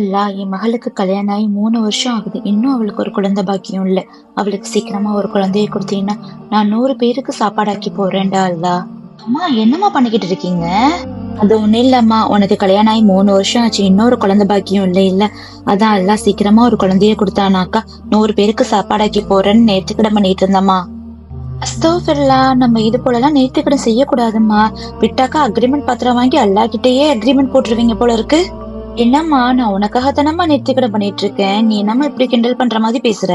அல்லா என் மகளுக்கு கல்யாணம் ஆகி மூணு வருஷம் ஆகுது. இன்னும் அவளுக்கு ஒரு குழந்தை பாக்கியம் இல்லை. அவளுக்கு சீக்கிரமா ஒரு குழந்தைய கொடுத்தீங்கன்னா நான் நூறு பேருக்கு சாப்பாடாக்கி போறேன்டா அல்லா அம்மா என்னம்மா பண்ணிக்கிட்டு இருக்கீங்க? அது ஒண்ணும் இல்லம்மா. உனக்கு கல்யாணம் ஆகி மூணு வருஷம் ஆச்சு. இன்னொரு குழந்தை பாக்கியம் இல்லை இல்லை. அதான் அல்லா சீக்கிரமா ஒரு குழந்தைய கொடுத்தானாக்கா நூறு பேருக்கு சாப்பாடாக்கி போறேன்னு நேர்த்திக்கிட பண்ணிட்டு இருந்தம்மா. அஸ்தோஃபில்லா நம்ம இது போலலாம் நேர்த்திக்கடன் செய்யக்கூடாதும்மா. விட்டாக்கா அக்ரிமெண்ட் பத்திரம் வாங்கி அல்லா கிட்டேயே அக்ரிமெண்ட் போட்டுருவீங்க போல இருக்கு. என்னம்மா நான் உனக்காக தானம்மா நேர்த்திக்கடன் பண்ணிட்டு இருக்கேன். நீ என்னம்மா இப்படி கிண்டல் பண்ற மாதிரி பேசுற?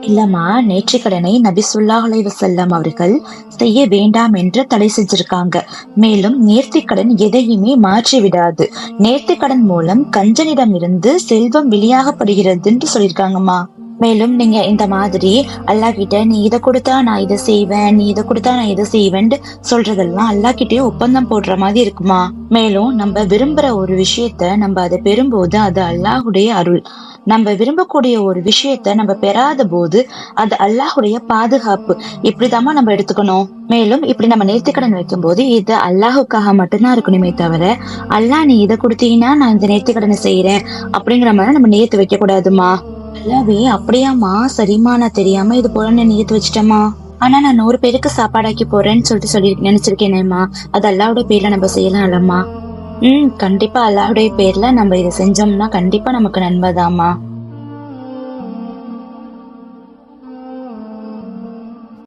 இல்லம்மா நேர்த்திக்கடனை நபி சுல்லாஹலை வசல்லம் அவர்கள் செய்ய வேண்டாம் என்று தடை செஞ்சிருக்காங்க. மேலும் நேர்த்திக்கடன் எதையுமே மாற்றி விடாது. நேர்த்திக்கடன் மூலம் கஞ்சனிடம் இருந்து செல்வம் வெளியாகப்படுகிறதுன்னு சொல்லியிருக்காங்கம்மா. மேலும் நீங்க இந்த மாதிரி அல்லாஹ் கிட்ட நீ இதை கொடுத்தா நான் இதை செய்வேன் நீ இதை கொடுத்தா நான் இதை செய்வேன்ட்டு சொல்றதெல்லாம் அல்லாஹ் கிட்டயே ஒப்பந்தம் போடுற மாதிரி இருக்குமா? மேலும் நம்ம விரும்புற ஒரு விஷயத்த நம்ம அதை பெறும்போது அது அல்லாஹுடைய அருள். நம்ம விரும்பக்கூடிய ஒரு விஷயத்த நம்ம பெறாத போது அது அல்லாஹுடைய பாதுகாப்பு. இப்படிதாம்மா நம்ம எடுத்துக்கணும். மேலும் இப்படி நம்ம நேர்த்திக்கடன் வைக்கும்போது இது அல்லாஹுக்காக மட்டும்தான் இருக்கணுமே தவிர அல்லாஹ் நீ இதை கொடுத்தீங்கன்னா நான் இந்த நேர்த்திக்கடனை செய்யறேன் அப்படிங்கிற மாதிரி நம்ம நேர்த்து வைக்க கூடாதுமா அல்லாவே அப்படியாம்மா? சரிம்மா நான் தெரியாம இது போல நான் நேர்த்து வச்சிட்டேம்மா. ஆனா நான் நூறு பேருக்கு சாப்பாடாக்கி போறேன்னு சொல்லிட்டு சொல்லி நினைச்சிருக்கேனேம்மா அது அல்லாவுடைய பேர்ல நம்ம செய்யலாம் இல்லம்மா. ம் கண்டிப்பா அல்லாவுடைய பேர்ல நம்ம இதை செஞ்சோம்னா கண்டிப்பா நமக்கு நன்மைதாம்மா